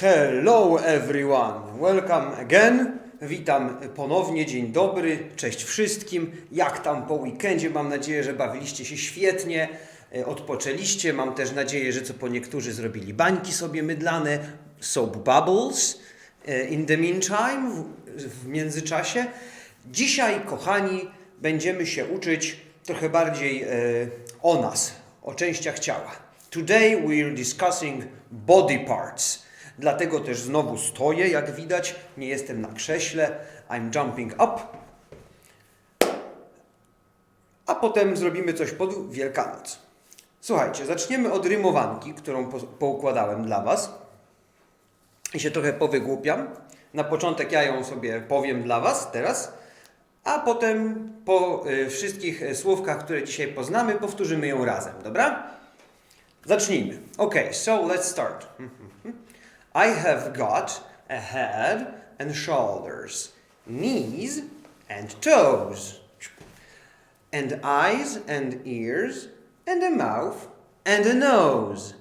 Hello everyone, welcome again. Witam ponownie, dzień dobry, cześć wszystkim. Jak tam po weekendzie? Mam nadzieję, że bawiliście się świetnie, e, odpoczęliście. Mam też nadzieję, że co po niektórzy zrobili bańki sobie mydlane, soap bubbles. E, In the meantime, w, międzyczasie, dzisiaj, kochani, będziemy się uczyć trochę bardziej e, o nas, o częściach ciała. Today we're discussing body parts. Dlatego też znowu stoję, jak widać, nie jestem na krześle. I'm jumping up. A potem zrobimy coś pod Wielkanoc. Słuchajcie, zaczniemy od rymowanki, którą po, poukładałem dla Was. I się trochę powygłupiam. Na początek ja ją sobie powiem dla Was teraz, a potem po y, wszystkich y, słówkach, które dzisiaj poznamy, powtórzymy ją razem, dobra? Zacznijmy. Okay, so let's start. I have got a head and shoulders, knees and toes, and eyes and ears, and a mouth and a nose,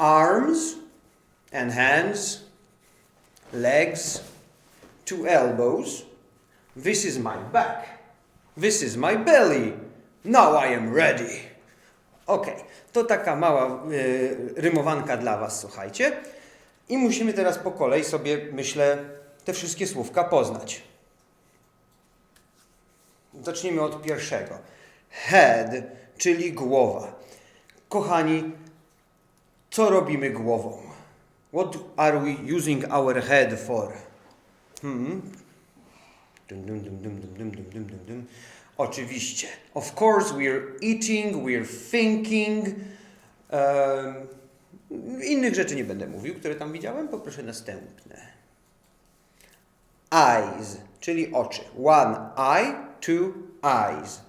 arms and hands, legs, two elbows. This is my back. This is my belly. Now I am ready. Okej, to taka mała y, rymowanka dla Was, słuchajcie. I musimy teraz po kolei sobie, myślę, te wszystkie słówka poznać. Zacznijmy od pierwszego. Head, czyli głowa. Kochani, co robimy głową? What are we using our head for? Hmm? Dum, dum, dum, dum, dum, dum, dum, dum, dum. Oczywiście. Of course, we're eating, we're thinking. Um, innych rzeczy nie będę mówił, które tam widziałem. Poproszę następne. Eyes, czyli oczy. One eye, two eyes.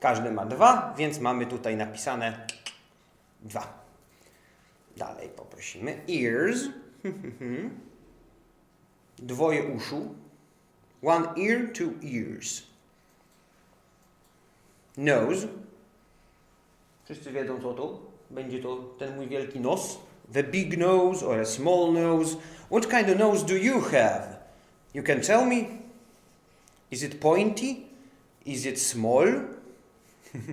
Każdy ma dwa, więc mamy tutaj napisane dwa. Dalej poprosimy. Ears. Dwoje uszu. One ear, two ears. Nose. Wszyscy wiedzą co to? Będzie to ten mój wielki nos. The big nose or a small nose. What kind of nose do you have? You can tell me? Is it pointy? Is it small?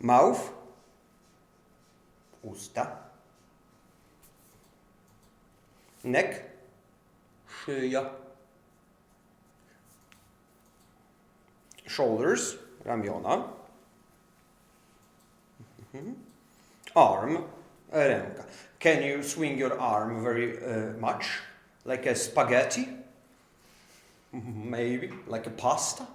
Mouth. Usta. Neck. Szyja. Shoulders. Ramiona. Mhm. Arm. Ręka. Can you swing your arm very uh, much? Like a spaghetti? Maybe. Like a pasta?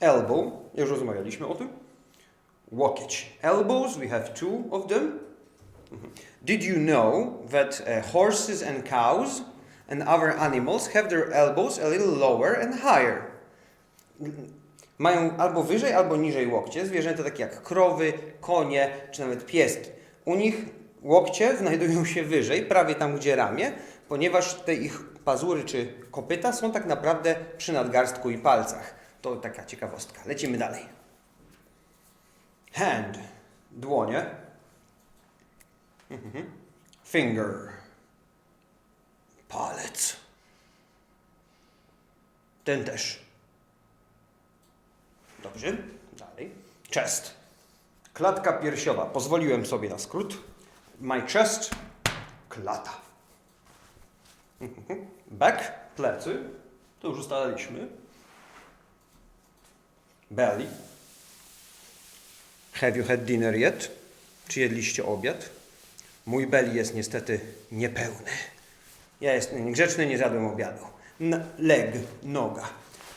Elbow. Już rozmawialiśmy o tym. Łokieć. Elbows, we have two of them. Did you know that uh, horses and cows and other animals have their elbows a little lower and higher? Mają albo wyżej, albo niżej łokcie. Zwierzęta takie jak krowy, konie, czy nawet pieski. U nich łokcie znajdują się wyżej, prawie tam, gdzie ramię, ponieważ te ich pazury czy kopyta są tak naprawdę przy nadgarstku i palcach. To taka ciekawostka. Lecimy dalej. Hand. Dłonie. Mhm. Finger. Palec. Ten też. Dobrze. Dalej. Chest. Klatka piersiowa. Pozwoliłem sobie na skrót. My chest. Klata. Back. Plecy. To już ustaliliśmy. Belly. Have you had dinner yet? Czy jedliście obiad? Mój belly jest niestety niepełny. Ja jestem niegrzeczny, nie zjadłem obiadu. N- leg, noga.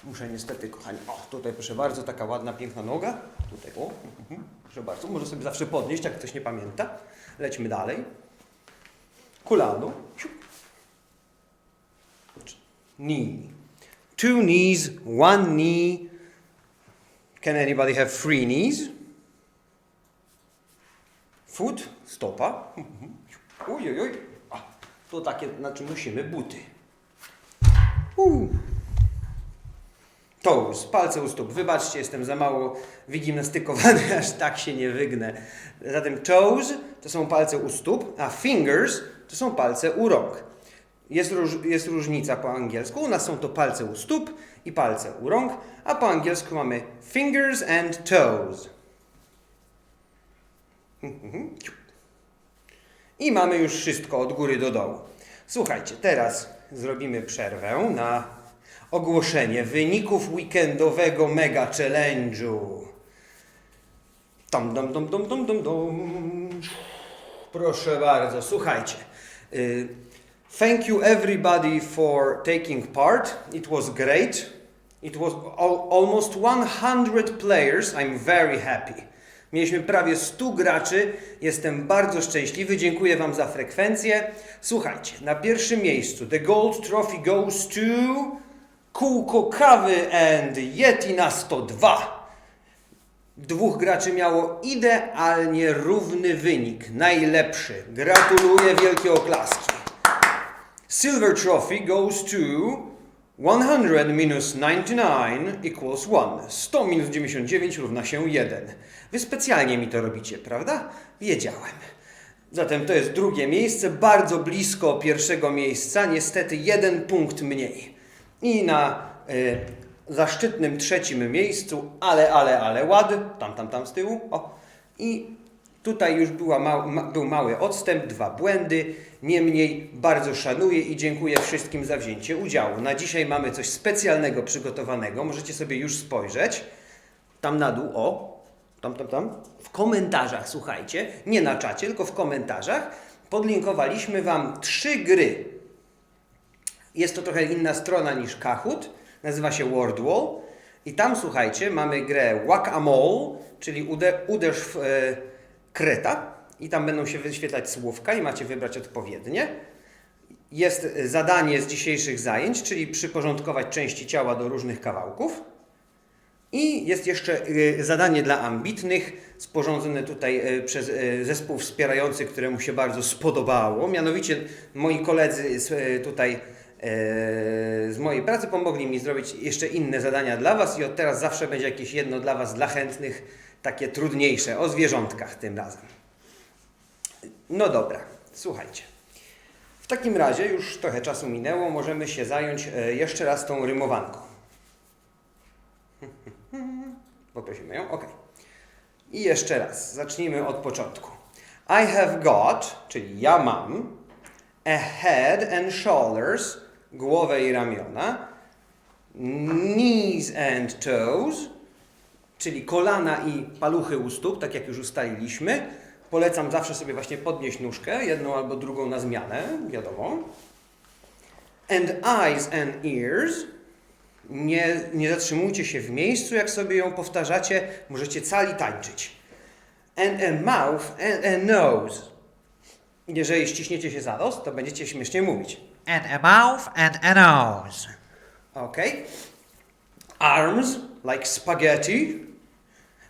Muszę niestety, kochani, o, tutaj proszę bardzo, taka ładna, piękna noga. Tutaj, o, mhm, proszę bardzo, może sobie zawsze podnieść, jak ktoś nie pamięta. Lećmy dalej. Kulano. Siup. Knee. Two knees, one knee. Can anybody have three knees? Foot, stopa. Uj, uj, uj. A, to takie, znaczy musimy buty. Toes, palce u stóp. Wybaczcie, jestem za mało wygimnastykowany, aż tak się nie wygnę. Zatem toes to są palce u stóp, a fingers to są palce u rąk. Jest, róż, jest różnica po angielsku. U nas są to palce u stóp i palce u rąk, a po angielsku mamy fingers and toes. I mamy już wszystko od góry do dołu. Słuchajcie, teraz zrobimy przerwę na ogłoszenie wyników weekendowego mega challenge'u. Tom, dom, dom, dom, dom, dom, dom. Proszę bardzo, słuchajcie. Y, Thank you everybody for taking part. It was great. It was al almost 100 players. I'm very happy. Mieliśmy prawie 100 graczy. Jestem bardzo szczęśliwy. Dziękuję Wam za frekwencję. Słuchajcie, na pierwszym miejscu the gold trophy goes to Kółko Kawy and Yeti na 102. Dwóch graczy miało idealnie równy wynik. Najlepszy. Gratuluję, wielkie oklaski. Silver trophy goes to 100 minus 99 equals 1. 100 minus 99 równa się 1. Wy specjalnie mi to robicie, prawda? Wiedziałem. Zatem to jest drugie miejsce, bardzo blisko pierwszego miejsca, niestety jeden punkt mniej. I na y, zaszczytnym trzecim miejscu, ale, ale, ale ład, tam, tam, tam z tyłu, o. I tutaj już była ma, ma, był mały odstęp, dwa błędy. Niemniej bardzo szanuję i dziękuję wszystkim za wzięcie udziału. Na dzisiaj mamy coś specjalnego przygotowanego, możecie sobie już spojrzeć. Tam na dół, o, tam, tam, tam, w komentarzach, słuchajcie, nie na czacie, tylko w komentarzach, podlinkowaliśmy Wam trzy gry. Jest to trochę inna strona niż Kahoot, nazywa się Wordwall. I tam, słuchajcie, mamy grę Whack-a-Mole, czyli ude, uderz w e, kreta i tam będą się wyświetlać słówka i macie wybrać odpowiednie. Jest e, zadanie z dzisiejszych zajęć, czyli przyporządkować części ciała do różnych kawałków. I jest jeszcze y, zadanie dla ambitnych, sporządzone tutaj y, przez y, zespół wspierający, któremu się bardzo spodobało. Mianowicie moi koledzy tutaj z mojej pracy pomogli mi zrobić jeszcze inne zadania dla Was i od teraz zawsze będzie jakieś jedno dla Was, dla chętnych, takie trudniejsze, o zwierzątkach tym razem. No dobra, słuchajcie. W takim razie już trochę czasu minęło, możemy się zająć y, jeszcze raz tą rymowanką. Poprosimy ją? Ok. I jeszcze raz, zacznijmy od początku. I have got, czyli ja mam, a head and shoulders, głowę i ramiona, knees and toes, czyli kolana i paluchy u stóp, tak jak już ustaliliśmy. Polecam zawsze sobie właśnie podnieść nóżkę, jedną albo drugą na zmianę, wiadomo. And eyes and ears, nie, nie zatrzymujcie się w miejscu, jak sobie ją powtarzacie, możecie cali tańczyć. And a mouth and a nose. Jeżeli ściśniecie się za nos, to będziecie śmiesznie mówić. And a mouth and a nose. Ok? Arms like spaghetti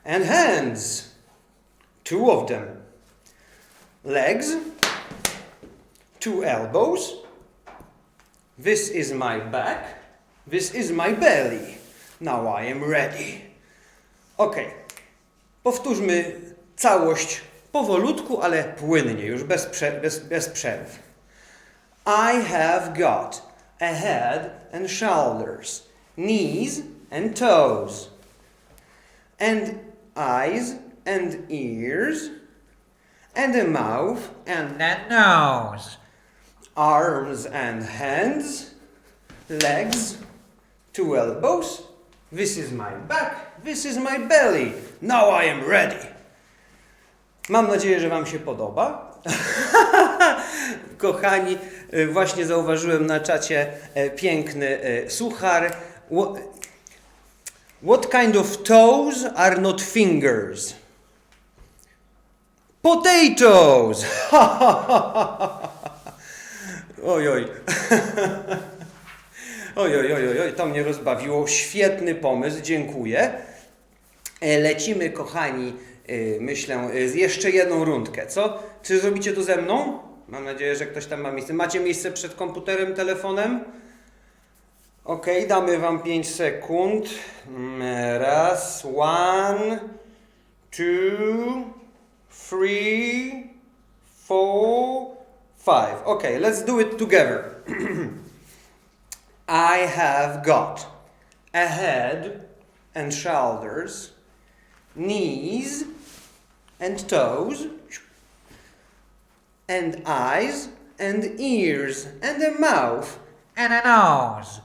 and hands. Two of them. Legs. Two elbows. This is my back. This is my belly. Now I am ready. Ok. Powtórzmy całość powolutku, ale płynnie, już bez, prze- bez, bez przerw. I have got a head and shoulders, knees and toes, and eyes and ears, and a mouth and a nose. arms and hands, legs, two elbows. This is my back, this is my belly. Now I am ready. Mam nadzieję, że Wam się podoba. Kochani, y, właśnie zauważyłem na czacie e, piękny e, suchar. Wha- What kind of toes are not fingers? Potatoes! oj, oj. oj, oj, oj, oj, oj, to mnie rozbawiło. Świetny pomysł, dziękuję. E, Lecimy, kochani, y, myślę, y, z jeszcze jedną rundkę, co? Czy zrobicie to ze mną? Mam nadzieję, że ktoś tam ma miejsce. Macie miejsce przed komputerem, telefonem? Ok, damy Wam 5 sekund. Mm, Raz, one, two, three, four, five. Okay, let's do it together. I have got a head and shoulders, knees and toes, and eyes and ears and a mouth, And a nose.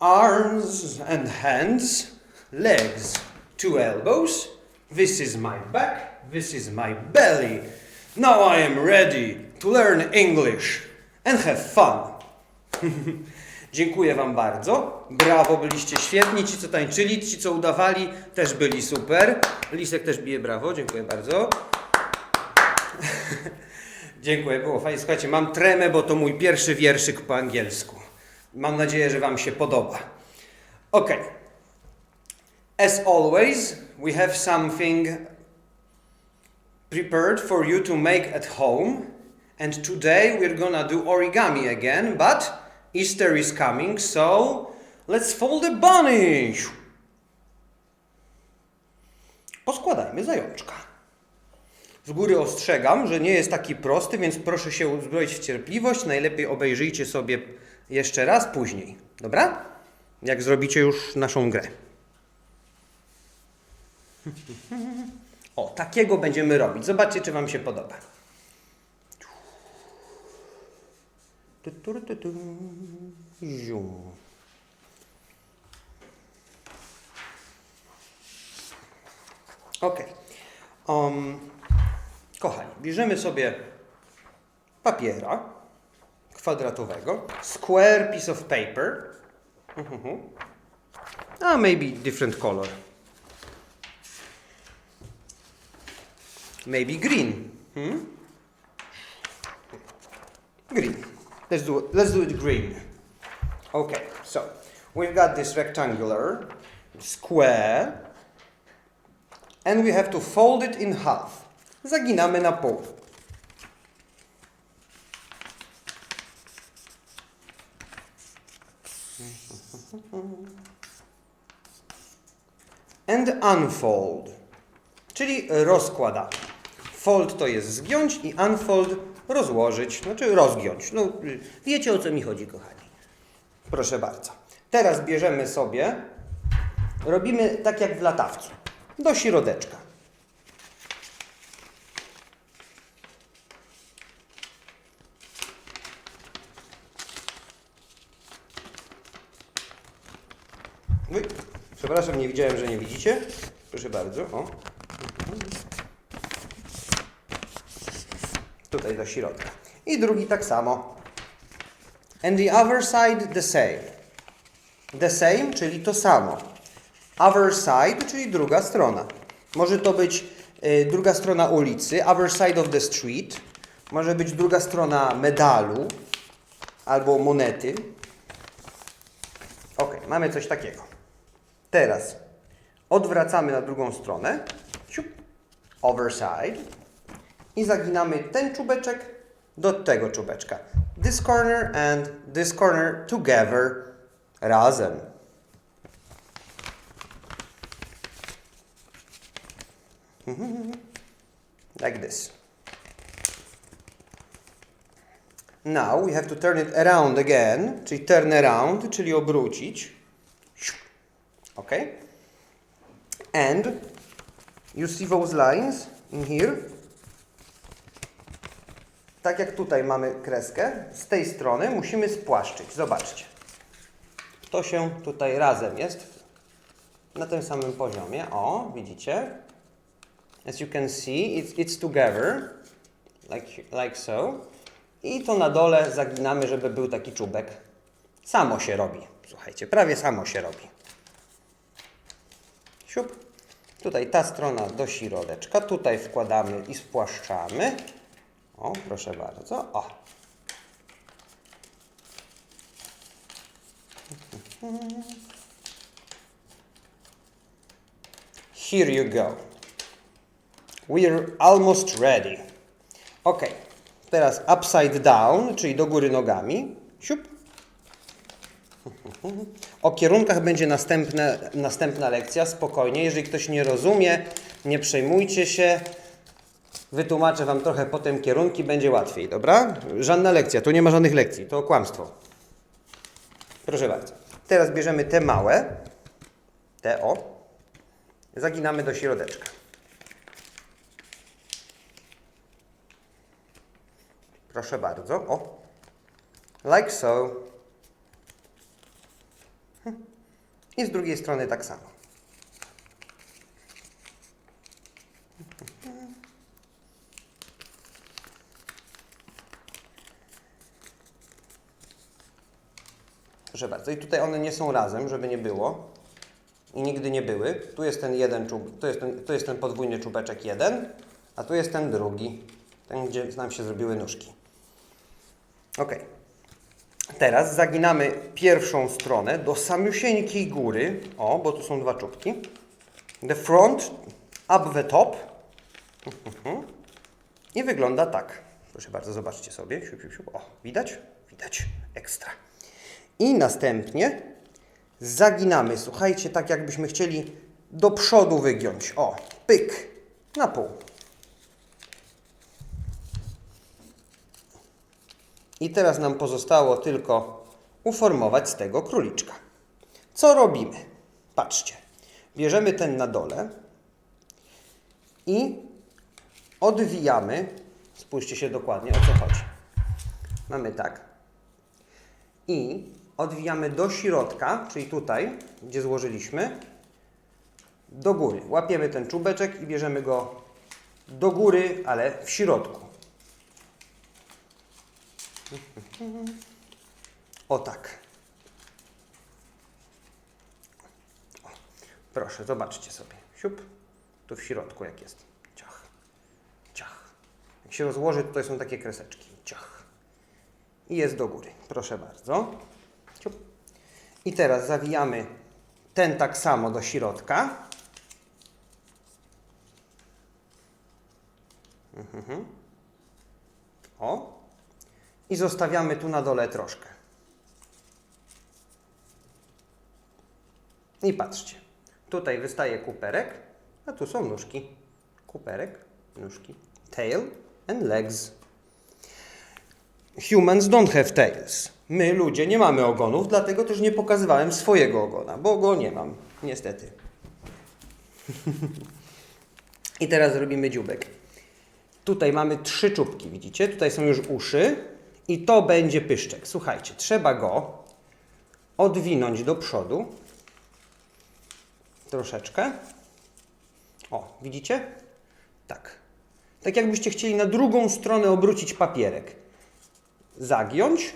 arms and hands, legs, two elbows. This is my back, this is my belly. Now I am ready to learn English and have fun. Dziękuję Wam bardzo. Brawo, byliście świetni. Ci, co tańczyli, ci, co udawali, też byli super. Lisek też bije brawo. Dziękuję bardzo. Dziękuję, było fajnie. Słuchajcie, mam tremę, bo to mój pierwszy wierszyk po angielsku. Mam nadzieję, że Wam się podoba. Ok. As always, we have something prepared for you to make at home. And today we're gonna do origami again, but Easter is coming, so let's fold a bunny. Poskładajmy zajączka. Z góry ostrzegam, że nie jest taki prosty, więc proszę się uzbroić w cierpliwość. Najlepiej obejrzyjcie sobie jeszcze raz później. Dobra? Jak zrobicie już naszą grę. O, takiego będziemy robić. Zobaczcie, czy Wam się podoba. Ok. Um, kochani, bierzemy sobie papiera kwadratowego, square piece of paper, Mhm. a maybe different color, maybe green, hmm? green. Let's do it. Let's do it green. Okay, so we've got this rectangular square, and we have to fold it in half. Zaginamy na pół. And unfold, czyli rozkładamy. Fold to jest zgiąć i unfold rozłożyć, znaczy rozgiąć. No, wiecie o co mi chodzi, kochani. Proszę bardzo. Teraz bierzemy sobie, robimy tak jak w latawcu, do środeczka. Oj, przepraszam, nie widziałem, że nie widzicie. Proszę bardzo, o. Tutaj do środka. I drugi tak samo. And the other side the same. The same, czyli to samo. Other side, czyli druga strona. Może to być y, druga strona ulicy, other side of the street. Może być druga strona medalu albo monety. Ok, mamy coś takiego. Teraz odwracamy na drugą stronę. Siup, other side. I zaginamy ten czubeczek do tego czubeczka. This corner and this corner together. Razem. like this. Now we have to turn it around again, czyli turn around, czyli obrócić. Ok? And you see those lines in here? Tak jak tutaj mamy kreskę, z tej strony musimy spłaszczyć. Zobaczcie. To się tutaj razem jest na tym samym poziomie. O, widzicie? As you can see, it's, it's together, like, like so. I to na dole zaginamy, żeby był taki czubek. Samo się robi. Słuchajcie, prawie samo się robi. Siup. Tutaj ta strona do środeczka. Tutaj wkładamy i spłaszczamy. O, proszę bardzo. O. Here you go. We're almost ready. Ok. Teraz upside down, czyli do góry nogami. Siup. O kierunkach będzie następne, następna lekcja, spokojnie. Jeżeli ktoś nie rozumie, nie przejmujcie się. Wytłumaczę Wam trochę potem kierunki, będzie łatwiej, dobra? Żadna lekcja, tu nie ma żadnych lekcji, to kłamstwo. Proszę bardzo. Teraz bierzemy te małe, te o, zaginamy do środeczka. Proszę bardzo, o. Like so. I z drugiej strony tak samo. Proszę bardzo. I tutaj one nie są razem, żeby nie było. I nigdy nie były. Tu jest ten jeden czub, tu jest ten, tu jest ten podwójny czubeczek jeden, a tu jest ten drugi. Ten, gdzie nam się zrobiły nóżki. Ok. Teraz zaginamy pierwszą stronę do samiusieńkiej góry. O, bo tu są dwa czubki. The front, up the top. I wygląda tak. Proszę bardzo, zobaczcie sobie. O, widać? Widać. Ekstra. I następnie zaginamy, słuchajcie, tak jakbyśmy chcieli do przodu wygiąć. O, pyk, na pół. I teraz nam pozostało tylko uformować z tego króliczka. Co robimy? Patrzcie. Bierzemy ten na dole i odwijamy. Spójrzcie się dokładnie, o co chodzi. Mamy tak. I odwijamy do środka, czyli tutaj, gdzie złożyliśmy, do góry. Łapiemy ten czubeczek i bierzemy go do góry, ale w środku. O tak. O, proszę, zobaczcie sobie. Siup, tu w środku jak jest. Ciach, ciach. Jak się rozłoży, tutaj są takie kreseczki. Ciach. I jest do góry. Proszę bardzo. Ciup. I teraz zawijamy ten tak samo do środka. Mhm. O. I zostawiamy tu na dole troszkę. I patrzcie. Tutaj wystaje kuperek, a tu są nóżki. Kuperek, nóżki. Tail and legs. Humans don't have tails. My, ludzie, nie mamy ogonów, dlatego też nie pokazywałem swojego ogona, bo go nie mam, niestety. I teraz zrobimy dziubek. Tutaj mamy trzy czubki, widzicie? Tutaj są już uszy i to będzie pyszczek. Słuchajcie, trzeba go odwinąć do przodu. Troszeczkę. O, widzicie? Tak. Tak jakbyście chcieli na drugą stronę obrócić papierek. Zagiąć.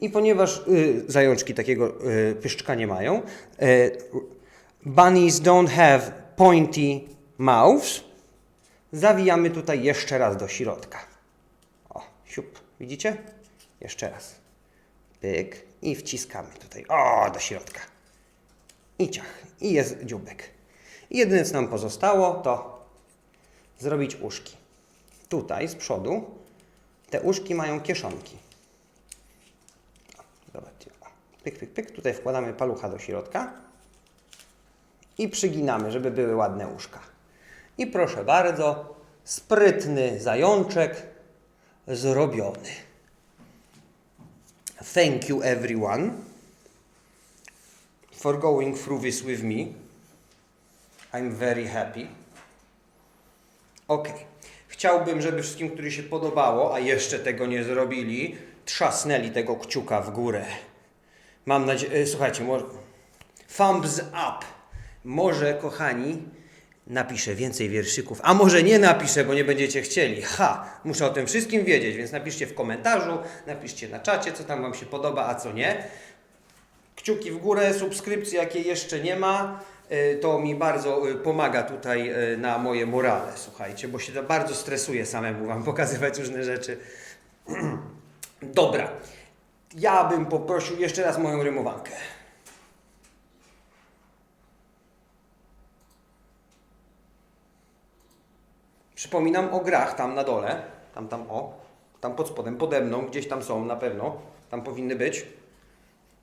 I ponieważ y, zajączki takiego y, pyszczka nie mają, y, bunnies don't have pointy mouths, zawijamy tutaj jeszcze raz do środka. O, siup, widzicie? Jeszcze raz. Pyk i wciskamy tutaj, o, do środka. I ciach, i jest dzióbek. I jedyne co nam pozostało to zrobić uszki. Tutaj z przodu te uszki mają kieszonki. Zobaczcie. Pyk, pyk, pyk. Tutaj wkładamy palucha do środka i przyginamy, żeby były ładne uszka. I proszę bardzo, sprytny zajączek zrobiony. Thank you everyone for going through this with me. I'm very happy. Ok. Chciałbym, żeby wszystkim, którym się podobało, a jeszcze tego nie zrobili, trzasnęli tego kciuka w górę. Mam nadzieję, słuchajcie, może... thumbs up. Może, kochani, napiszę więcej wierszyków, a może nie napiszę, bo nie będziecie chcieli. Ha, muszę o tym wszystkim wiedzieć, więc napiszcie w komentarzu, napiszcie na czacie, co tam Wam się podoba, a co nie. Kciuki w górę, subskrypcje, jakie jeszcze nie ma. y, To mi bardzo y, pomaga tutaj y, na moje morale, słuchajcie, bo się bardzo stresuję samemu Wam pokazywać różne rzeczy. Dobra, ja bym poprosił jeszcze raz moją rymowankę. Przypominam o grach tam na dole, tam, tam, o, tam pod spodem, pode mną, gdzieś tam są na pewno, tam powinny być.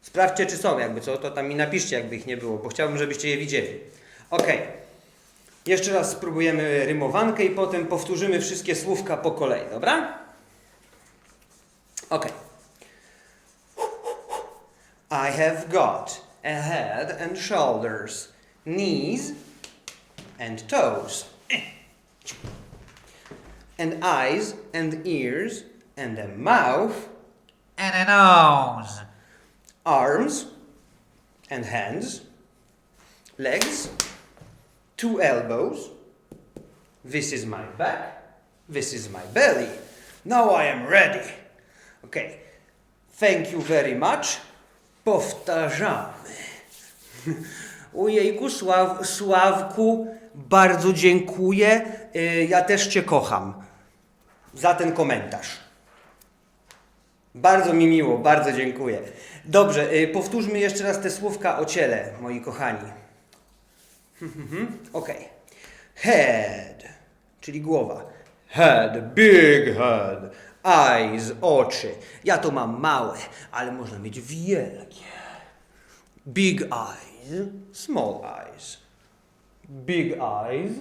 Sprawdźcie, czy są, jakby co, to tam mi napiszcie, jakby ich nie było, bo chciałbym, żebyście je widzieli. Ok. Jeszcze raz spróbujemy rymowankę i potem powtórzymy wszystkie słówka po kolei, dobra? Ok. I have got a head and shoulders, knees and toes, and eyes and ears, and a mouth, And a nose. arms and hands, legs, two elbows. This is my back, this is my belly. Now I am ready. Okay, thank you very much. Powtarzamy. Ujejku, Sław, Sławku, bardzo dziękuję. Y, Ja też Cię kocham za ten komentarz. Bardzo mi miło, bardzo dziękuję. Dobrze, y, powtórzmy jeszcze raz te słówka o ciele, moi kochani. Okej. Head, czyli głowa. Head, big head. Eyes, oczy. Ja to mam małe, ale można mieć wielkie. Big eyes, small eyes. Big eyes,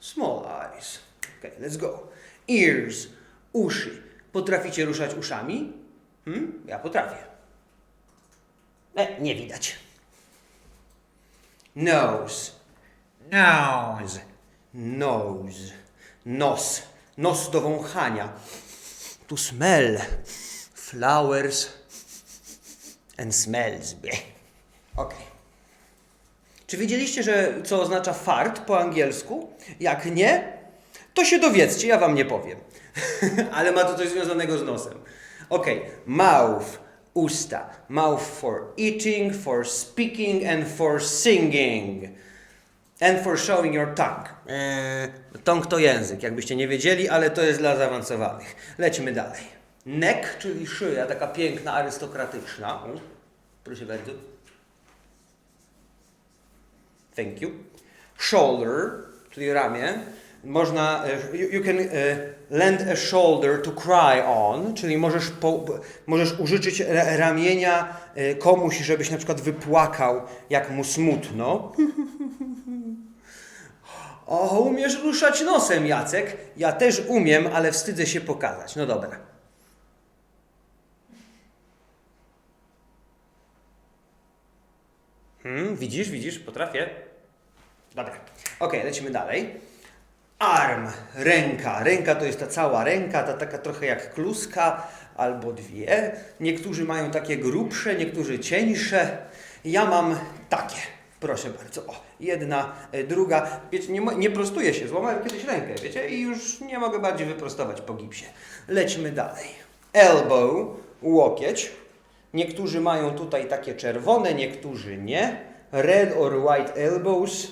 small eyes. Okay, let's go. Ears, uszy. Potraficie ruszać uszami? Hmm? Ja potrafię. E, nie widać. Nose, Nose. nose, nos, nos do wąchania. To smell, flowers and smells. Okej. Czy wiedzieliście, że co oznacza fart po angielsku? Jak nie, to się dowiedzcie, ja wam nie powiem. Ale ma to coś związanego z nosem. Okej, mouth, usta. Mouth for eating, for speaking and for singing. And for showing your tongue. Eee, tongue to język, jakbyście nie wiedzieli, ale to jest dla zaawansowanych. Lećmy dalej. Neck, czyli szyja, taka piękna, arystokratyczna. O, proszę bardzo. Thank you. Shoulder, czyli ramię. Można, e, you, can e, lend a shoulder to cry on, czyli możesz, po, możesz użyczyć ra- ramienia e, komuś, żebyś na przykład wypłakał, jak mu smutno. O, umiesz ruszać nosem, Jacek. Ja też umiem, ale wstydzę się pokazać. No dobra. Hmm, widzisz, widzisz, potrafię. Dobra. Okej, lecimy dalej. Arm, ręka. Ręka to jest ta cała ręka, ta taka trochę jak kluska albo dwie. Niektórzy mają takie grubsze, niektórzy cieńsze. Ja mam takie. Proszę bardzo. O, jedna, e, druga. Wiecie, nie, nie prostuję się. Złamałem kiedyś rękę, wiecie, i już nie mogę bardziej wyprostować po gipsie. Lećmy dalej. Elbow, łokieć. Niektórzy mają tutaj takie czerwone, niektórzy nie. Red or white elbows.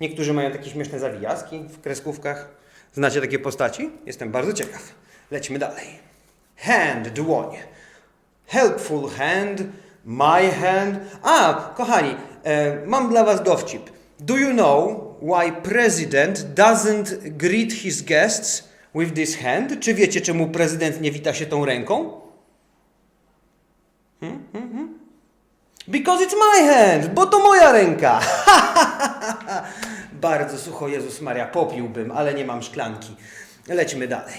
Niektórzy mają takie śmieszne zawijaski w kreskówkach. Znacie takie postaci? Jestem bardzo ciekaw. Lećmy dalej. Hand, dłoń. Helpful hand, my hand. A, kochani, e, mam dla was dowcip. Do you know why president doesn't greet his guests with this hand? Czy wiecie, czemu prezydent nie wita się tą ręką? Because it's my hand, bo to moja ręka. Bardzo sucho, Jezus Maria, popiłbym, ale nie mam szklanki. Lećmy dalej.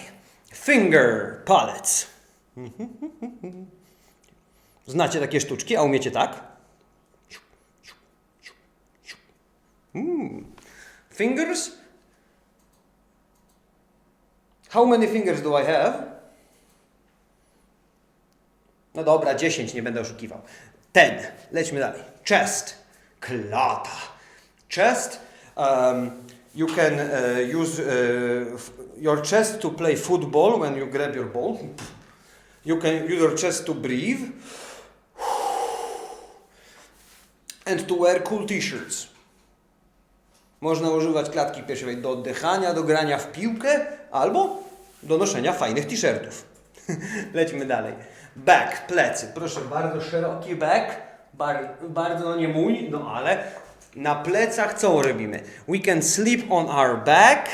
Finger, palec. Znacie takie sztuczki, a umiecie tak? Mm. Fingers? How many fingers do I have? No dobra, 10, nie będę oszukiwał. Ten. Lećmy dalej. Chest. Klata. Chest. Um, you can uh, use uh, your chest to play football when you grab your ball. You can use your chest to breathe. And to wear cool t-shirts. Można używać klatki piersiowej do oddychania, do grania w piłkę albo do noszenia fajnych t-shirtów. Lećmy dalej. Back, plecy. Proszę bardzo, szeroki back. Bar, bardzo no nie mój, no ale na plecach co robimy? We can sleep on our back.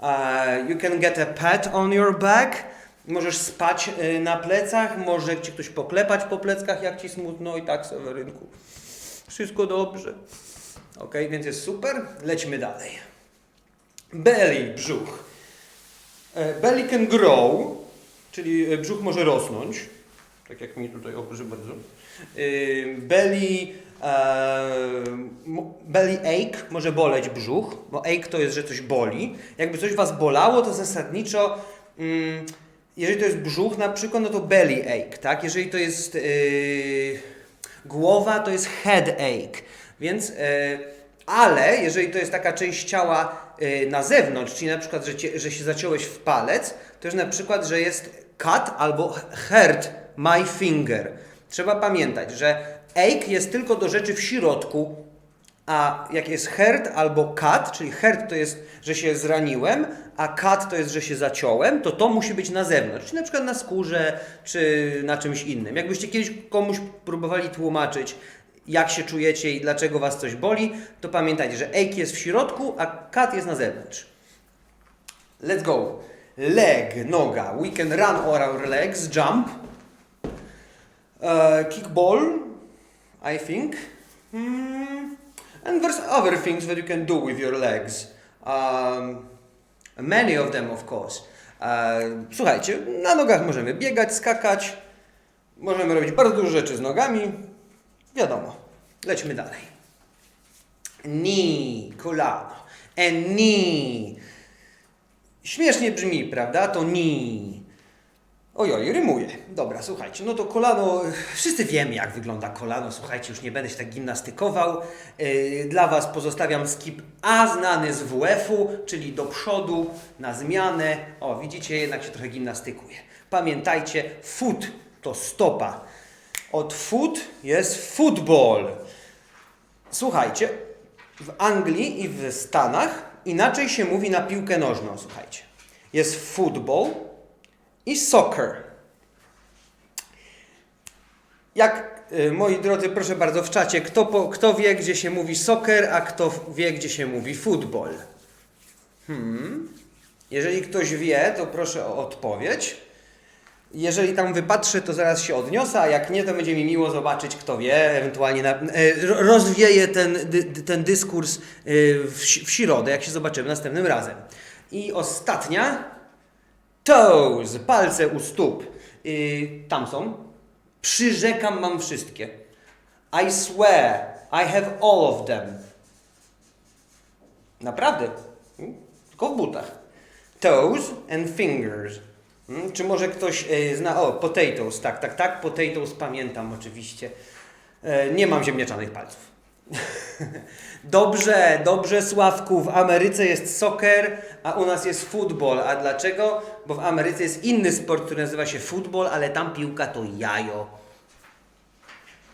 Uh, you can get a pat on your back. Możesz spać y, na plecach, może cię ktoś poklepać po pleckach, jak ci smutno i tak, Sewerynku. Wszystko dobrze. Ok, więc jest super. Lećmy dalej. Belly, brzuch. E, Belly can grow, czyli e, brzuch może rosnąć. Tak jak mi tutaj, o proszę bardzo. Y, Belly, mo- belly ache, może boleć brzuch, bo ache to jest, że coś boli. Jakby coś Was bolało, to zasadniczo, mm, jeżeli to jest brzuch na przykład, no to belly ache, tak? Jeżeli to jest y, głowa, to jest headache. Więc, e, ale jeżeli to jest taka część ciała na zewnątrz, czyli na przykład, że, cię, że się zaciąłeś w palec, to jest na przykład, że jest cut albo hurt my finger. Trzeba pamiętać, że ache jest tylko do rzeczy w środku, a jak jest hurt albo cut, czyli hurt to jest, że się zraniłem, a cut to jest, że się zaciąłem, to to musi być na zewnątrz, czyli na przykład na skórze, czy na czymś innym. Jakbyście kiedyś komuś próbowali tłumaczyć, jak się czujecie i dlaczego was coś boli, to pamiętajcie, że ache jest w środku, a cut jest na zewnątrz. Let's go. Leg, noga. We can run on our legs, jump. Uh, kickball, I think. Hmm. And there's other things that you can do with your legs. Um, many of them, of course. Uh, słuchajcie, na nogach możemy biegać, skakać, możemy robić bardzo dużo rzeczy z nogami. Wiadomo. Lećmy dalej. Knee, kolano. And knee. Śmiesznie brzmi, prawda? To knee. Ojoj, rymuje. Dobra, słuchajcie, no to kolano, wszyscy wiemy jak wygląda kolano, słuchajcie, już nie będę się tak gimnastykował. Yy, Dla Was pozostawiam skip A znany z WF-u, czyli do przodu, na zmianę. O, widzicie, jednak się trochę gimnastykuje. Pamiętajcie, foot to stopa. Od foot jest football. Słuchajcie, w Anglii i w Stanach inaczej się mówi na piłkę nożną, słuchajcie. Jest football i soccer. Jak, y, moi drodzy, proszę bardzo, w czacie, kto, po, kto wie, gdzie się mówi soccer, a kto wie, gdzie się mówi football? Hmm. Jeżeli ktoś wie, to proszę o odpowiedź. Jeżeli tam wypatrzę, to zaraz się odniosę, a jak nie, to będzie mi miło zobaczyć, kto wie, ewentualnie na, e, ro- rozwieję ten, ten dyskurs e, w, w środę, jak się zobaczymy następnym razem. I ostatnia, toes, palce u stóp. Y, tam są. Przyrzekam, mam wszystkie. I swear, I have all of them. Naprawdę. Mm, Tylko w butach. Toes and fingers. Mm, Czy może ktoś e, zna. O, potatoes. Tak, tak, tak. Potatoes pamiętam oczywiście. E, nie mam ziemniaczanych palców. dobrze, dobrze, Sławku. W Ameryce jest soccer, a u nas jest football. A dlaczego? Bo w Ameryce jest inny sport, który nazywa się football, ale tam piłka to jajo.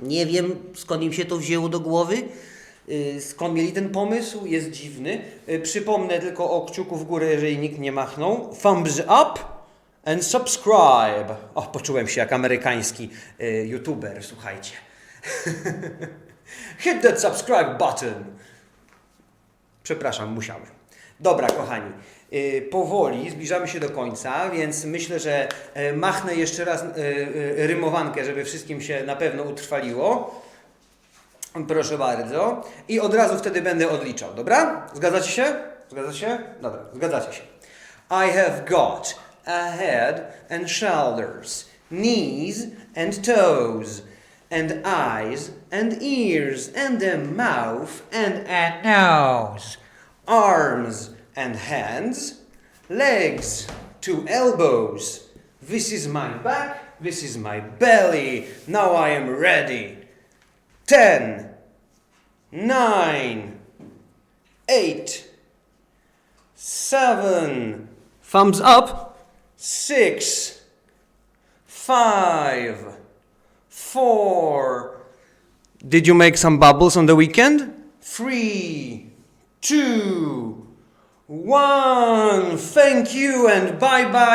Nie wiem skąd im się to wzięło do głowy. y, Skąd mieli ten pomysł? Jest dziwny. Y, Przypomnę tylko o kciuku w górę, jeżeli nikt nie machnął. Thumbs up and subscribe. O, poczułem się jak amerykański y, youtuber, słuchajcie. Hit that subscribe button. Przepraszam, musiałem. Dobra, kochani. y, powoli zbliżamy się do końca, więc myślę, że e, machnę jeszcze raz y, y, rymowankę, żeby wszystkim się na pewno utrwaliło. Proszę bardzo. I od razu wtedy będę odliczał, dobra? Zgadzacie się? Zgadzacie się? Dobra, zgadzacie się. I have got a head and shoulders, knees and toes, and eyes and ears, and a mouth and a nose. arms and hands, legs to elbows. This is my back, this is my belly. Now I am ready. Ten, nine, eight, seven, thumbs up, six, five, four. Did you make some bubbles on the weekend? Three, two, one. Thank you and bye bye.